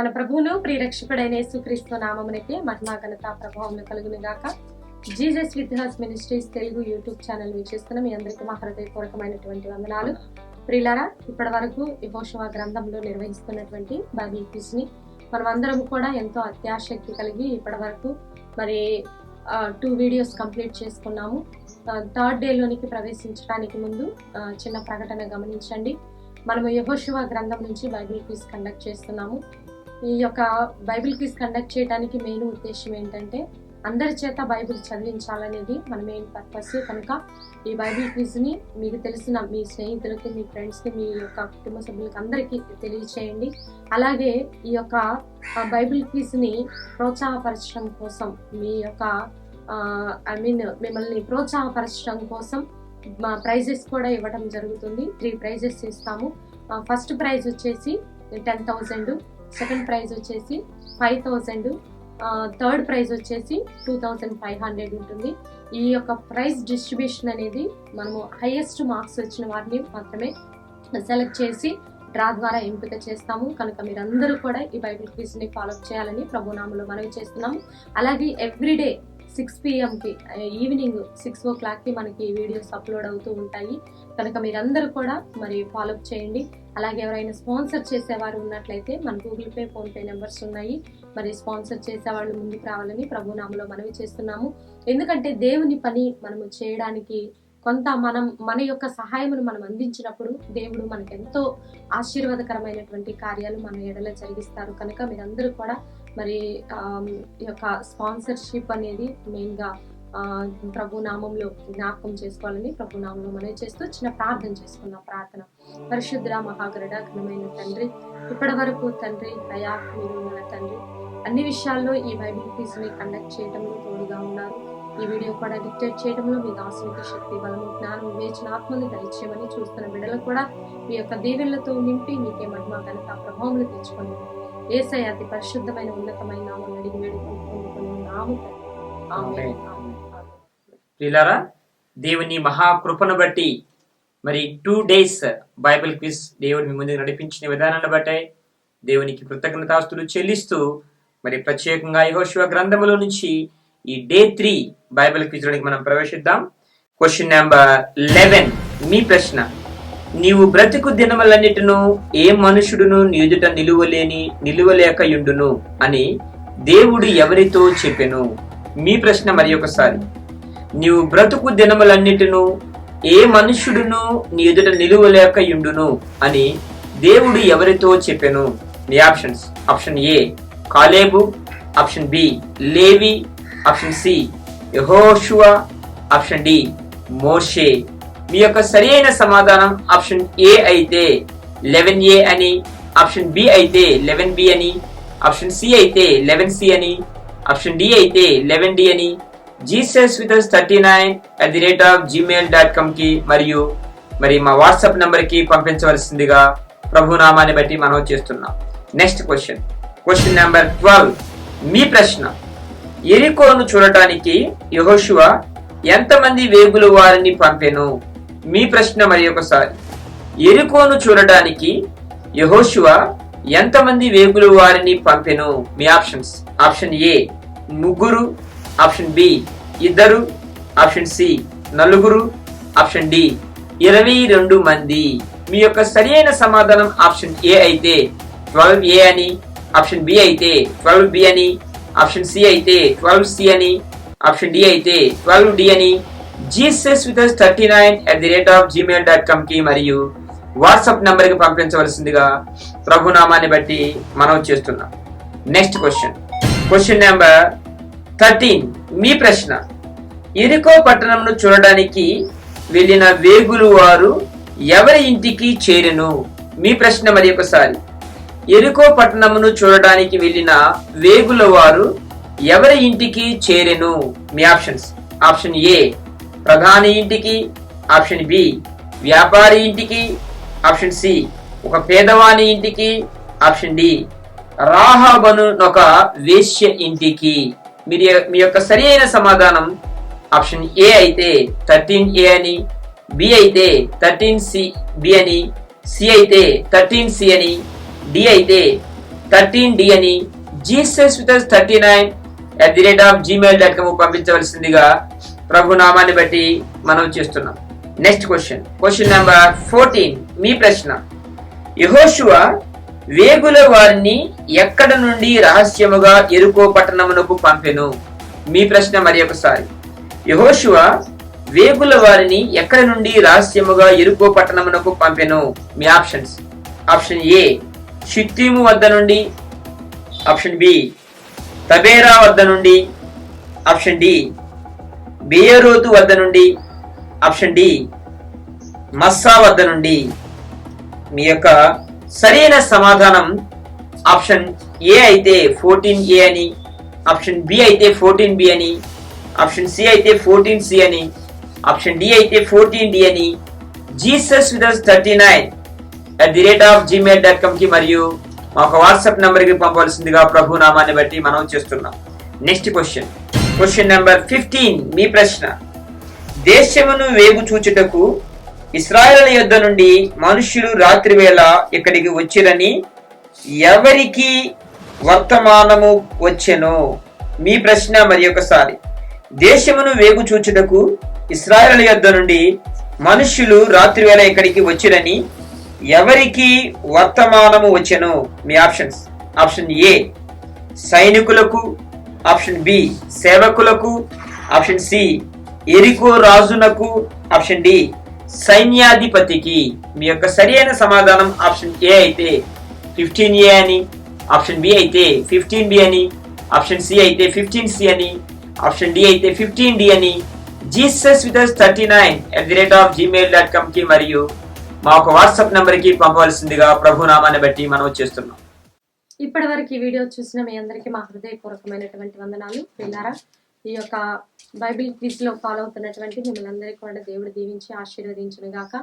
మన ప్రభువును ప్రియరక్షకుడైన యేసుక్రీస్తు నామమునికి మహిమా ఘనత ప్రభావం కలుగును గాక Jesus With Us Ministries Telugu YouTube channel వీక్షిస్తున్న మీ అందరికీ మా హృదయపూర్వకమైనటువంటి వందనాలు. ప్రియులారా ఇప్పటి వరకు యహోషువ గ్రంథంలో నిర్వహిస్తున్నటువంటి బైబిల్ క్విజ్ని మనమందరం కూడా ఎంతో అత్యాశక్తి కలిగి ఇప్పటి వరకు మరి టూ వీడియోస్ కంప్లీట్ చేసుకున్నాము. థర్డ్ డేలోనికి ప్రవేశించడానికి ముందు చిన్న ప్రకటన గమనించండి. మనము యహోశివ గ్రంథం నుంచి బైబిల్ క్విజ్ కండక్ట్ చేస్తున్నాము. ఈ యొక్క బైబిల్ క్విజ్ కండక్ట్ చేయడానికి మెయిన్ ఉద్దేశం ఏంటంటే అందరి చేత బైబిల్ చదివించాలనేది మన మెయిన్ పర్పస్. కనుక ఈ బైబిల్ క్విజ్ని మీకు తెలిసిన మీ స్నేహితులకి మీ ఫ్రెండ్స్కి మీ యొక్క కుటుంబ సభ్యులకి అందరికీ తెలియచేయండి. అలాగే ఈ యొక్క బైబిల్ క్విజ్ని ప్రోత్సాహపరచడం కోసం మీ యొక్క ఐ మీన్ మిమ్మల్ని ప్రోత్సాహపరచడం కోసం మా ప్రైజెస్ కూడా ఇవ్వడం జరుగుతుంది. త్రీ ప్రైజెస్ ఇస్తాము. ఫస్ట్ ప్రైజ్ వచ్చేసి టెన్ థౌజండ్. సెకండ్ ప్రైజ్ వచ్చేసి ఫైవ్ థౌజండ్ థర్డ్ ప్రైజ్ వచ్చేసి టూ థౌజండ్ ఫైవ్ హండ్రెడ్ ఉంటుంది. ఈ యొక్క ప్రైజ్ డిస్ట్రిబ్యూషన్ అనేది మనము హైయెస్ట్ మార్క్స్ వచ్చిన వారిని మాత్రమే సెలెక్ట్ చేసి డ్రా ద్వారా ఎంపిక చేస్తాము. కనుక మీరందరూ కూడా ఈ బైబిల్ క్విజ్ని ఫాలో చేయాలని ప్రభునామంలో మనవి చేస్తున్నాము. అలాగే ఎవ్రీడే సిక్స్ పిఎంకి ఈవినింగ్ సిక్స్ ఓ క్లాక్కి మనకి వీడియోస్ అప్లోడ్ అవుతూ ఉంటాయి. కనుక మీరందరూ కూడా మరి ఫాలో చేయండి. అలాగే ఎవరైనా స్పాన్సర్ చేసేవారు ఉన్నట్లయితే మన గూగుల్ పే ఫోన్పే నెంబర్స్ ఉన్నాయి. మరి స్పాన్సర్ చేసేవాళ్ళు ముందుకు రావాలని ప్రభునామలో మనవి చేస్తున్నాము. ఎందుకంటే దేవుని పని మనము చేయడానికి కొంత మనం మన యొక్క సహాయమును మనం అందించినప్పుడు దేవుడు మనకు ఎంతో ఆశీర్వాదకరమైనటువంటి కార్యాలు మన ఎడల జరిగిస్తారు. కనుక మీరందరూ కూడా మరి ఈ యొక్క స్పాన్సర్షిప్ అనేది మెయిన్గా ఆ, ప్రభు నామంలో జ్ఞాపకం చేసుకోవాలని ప్రభు నామంలో మనవి చేస్తూ చిన్న ప్రార్థన చేసుకున్నాం ప్రార్థన. పరిశుద్ర మహాగరుడ ఘనమైన తండ్రి ఇప్పటి వరకు తండ్రి అయా మీరు మన తండ్రి. అన్ని విషయాల్లో ఈ బైబిల్ని కండక్ట్ చేయడంలో తోడుగా ఉన్నారు. ఈ వీడియో కూడా డిక్టేట్ చేయడంలో మీ దాసునికి శక్తి బలము జ్ఞానం వివేచన ఆత్మని దయచేయమని చూస్తున్న బిడ్డలకు కూడా మీ యొక్క దీవెనలతో నింపి మీకే మహిమ ఘనత ప్రభావములు తెచ్చుకోండి ఏసై అతి పరిశుద్ధమైన ఉన్నతమైన నామం అడిగి వేడుకొని నాము ఆమేన్. ప్రియులారా దేవుని మహాకృపను బట్టి మరి టూ డేస్ బైబిల్ క్విజ్ దేవుడు మీ ముందుకు నడిపించిన విధానాన్ని బట్టే దేవునికి కృతజ్ఞతాస్తులు చెల్లిస్తూ మరి ప్రత్యేకంగా యహోశివ గ్రంథములో నుంచి ఈ డే త్రీ బైబిల్ క్విజ్లోనికి మనం ప్రవేశిద్దాం. క్వశ్చన్ నెంబర్ లెవెన్ మీ ప్రశ్న. నీవు బ్రతుకు దినములన్నిటిను ఏ మనుషుడును నీదుట నిలువలేని నిలువలేకయుండును అని దేవుడు ఎవరితో చెప్పెను? మీ ప్రశ్న మరి ఒకసారి. నీవు బ్రతుకు దినములన్నిటిను ఏ మనుష్యుడును నీ ఎదుట నిలువలేక యుండును అని దేవుడు ఎవరితో చెప్పెను? నీ options. Option A Caleb. Option B Levi. Option C యెహోషువ. ఆప్షన్ డి మోషే. మీ యొక్క సరియైన సమాధానం ఆప్షన్ ఏ అయితే లెవెన్ ఏ అని ఆప్షన్ బి అయితే లెవెన్ బి అని ఆప్షన్ సి అయితే లెవెన్ సి అని ఆప్షన్ డి అయితే లెవెన్ డి అని Jesus with thirty nine at the rate of Gmail dot కామ్కి మరియు మరి మా వాట్సాప్ నంబర్కి పంపించవలసిందిగా ప్రభు నామాన్ని బట్టి మనం చేస్తున్నాం. Next question question number twelve మీ ప్రశ్న. ఎరికోను చూడటానికి యెహోషువ ఎంతమంది వేగుల వారిని పంపెను? మీ ప్రశ్న మరి ఒకసారి. ఎరికోను చూడటానికి యెహోషువ ఎంతమంది వేగులు వారిని పంపెను? మీ ఆప్షన్స్. ఆప్షన్ ఏ ముగ్గురు. ఆప్షన్ బి ఇద్దరు ఆప్షన్ సి నలుగురు ఆప్షన్ డి ఇరవై రెండు మంది. మీ యొక్క సరియైన సమాధానం ఆప్షన్ ఏ అయితే ట్వెల్వ్ ఏ అని ఆప్షన్ బి అయితే ట్వెల్వ్ బి అని ఆప్షన్ సి అయితే ట్వెల్వ్ సి అని ఆప్షన్ డి అయితే ట్వెల్వ్ డి అని Jesus with thirty nine at the rate of Gmail dot కామ్కి మరియు వాట్సాప్ నంబర్కి పంపించవలసిందిగా ప్రభునామాన్ని బట్టి మనం చేస్తున్నాం. Next question question number thirteen మీ ప్రశ్న. ఇరుకో పట్టణంను చూడడానికి వెళ్ళిన వేగులు వారు ఎవరి ఇంటికి చేరును? మీ ప్రశ్న మరి ఒకసారి. ఎరుకో పట్టణమును చూడడానికి వెళ్ళిన వేగుల వారు ఎవరి ఇంటికి చేరెను? మీ ఆప్షన్స్. ఆప్షన్ ఏ ప్రధాని ఇంటికి. ఆప్షన్ బి వ్యాపారి ఇంటికి. ఆప్షన్ సి ఒక పేదవాని ఇంటికి. ఆప్షన్ డి రాహాబను ఒక వేశ్య ఇంటికి. మీరు మీ యొక్క సరి అయిన సమాధానం ఆప్షన్ ఏ అయితే థర్టీన్ ఏ అని బి అయితే థర్టీన్ సి బి అని సి అయితే థర్టీన్ సి అని డి అయితే థర్టీన్ డి అని Jesus with thirty nine at the rate of Gmail dot com పంపించవలసిందిగా ప్రభు నామాన్ని బట్టి మనం చేస్తున్నాం. Next question question number fourteen మీ ప్రశ్న. యహోషువా వేగుల వారిని ఎక్కడ నుండి రహస్యముగా ఎరుకో పట్టణమునకు పంపెను? మీ ప్రశ్న మరి ఒకసారి. యహోశువ వేగుల వారిని ఎక్కడ నుండి రహస్యముగా ఎరుకో పట్టణమునకు పంపెను? మీ ఆప్షన్స్. ఆప్షన్ ఏ షిత్తీము వద్ద నుండి. ఆప్షన్ బి తబేరా వద్ద నుండి. ఆప్షన్ డి బేయరోతు వద్ద నుండి. ఆప్షన్ డి మస్సా వద్ద నుండి. మీ యొక్క సరైన సమాధానం ఆప్షన్ ఏ అయితే ఫోర్టీన్ ఏ అని ఆప్షన్ బి అయితే ఫోర్టీన్ బి అని ఆప్షన్ సి అయితే ఫోర్టీన్ సి అని ఆప్షన్ డి అయితే ఫోర్టీన్ డి అని Jesus with thirty nine at the rate of Gmail dot కామ్కి మరియు మాకు వాట్సాప్ నెంబర్కి పంపవలసిందిగా ప్రభు నామాన్ని బట్టి మనం చేస్తున్నాం. Next question. Question number fifteen మీ ప్రశ్న. దేశమును వేగు చూచుటకు ఇస్రాయేల్ యుద్ధ నుండి మనుష్యులు రాత్రి వేళ ఇక్కడికి వచ్చిరని ఎవరికి వర్తమానము వచ్చెను? మీ ప్రశ్న మరి ఒకసారి. దేశమును వేగు చూచుటకు ఇస్రాయేల్ యుద్ధ నుండి మనుష్యులు రాత్రి వేళ ఇక్కడికి వచ్చిరని ఎవరికి వర్తమానము వచ్చెను? మీ ఆప్షన్స్. ఆప్షన్ ఏ సైనికులకు. ఆప్షన్ బి సేవకులకు. ఆప్షన్ సి ఎరికో రాజునకు. ఆప్షన్ డి సైన్యాధిపతికి మీ యొక్క సరైన సమాధానం ఆప్షన్ ఏ అయితే ఫిఫ్టీన్ ఏ అని ఆప్షన్ బి అయితే ఫిఫ్టీన్ బి అని ఆప్షన్ సి అయితే ఫిఫ్టీన్ సి అని ఆప్షన్ డి అయితే ఫిఫ్టీన్ డి అని Jesus with thirty nine at the rate of Gmail dot కామ్కి మరియు మా ఒక వాట్సాప్ నెంబర్కి పంపవలసిందిగా ప్రభు నామాన్ని బట్టి మనం చేస్తున్నాం. ఇప్పటి వరకు ఈ వీడియో చూసిన మీ అందరికీ మా హృదయపూర్వకమైనటువంటి వందనాలు. పిల్లారా ఈ యొక్క బైబిల్ క్విజ్లో ఫాలో అవుతున్నటువంటి మిమ్మల్ని అందరికీ కూడా దేవుడు దీవించి ఆశీర్వదించిన గాక.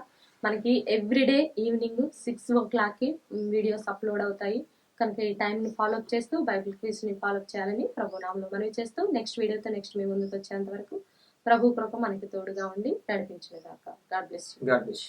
మనకి ఎవ్రీడే ఈవినింగ్ సిక్స్ ఓ క్లాక్కి వీడియోస్ అప్లోడ్ అవుతాయి. కనుక ఈ టైంని ఫాలో అప్ చేస్తూ బైబిల్ క్విజ్ని ఫాలో అప్ చేయాలని ప్రభు నామంలో మనవి చేస్తూ నెక్స్ట్ వీడియోతో నెక్స్ట్ మీ ముందుకు వచ్చేంత వరకు ప్రభు కృప మనకి తోడుగా ఉండి నడిపించిన గాక. God bless God bless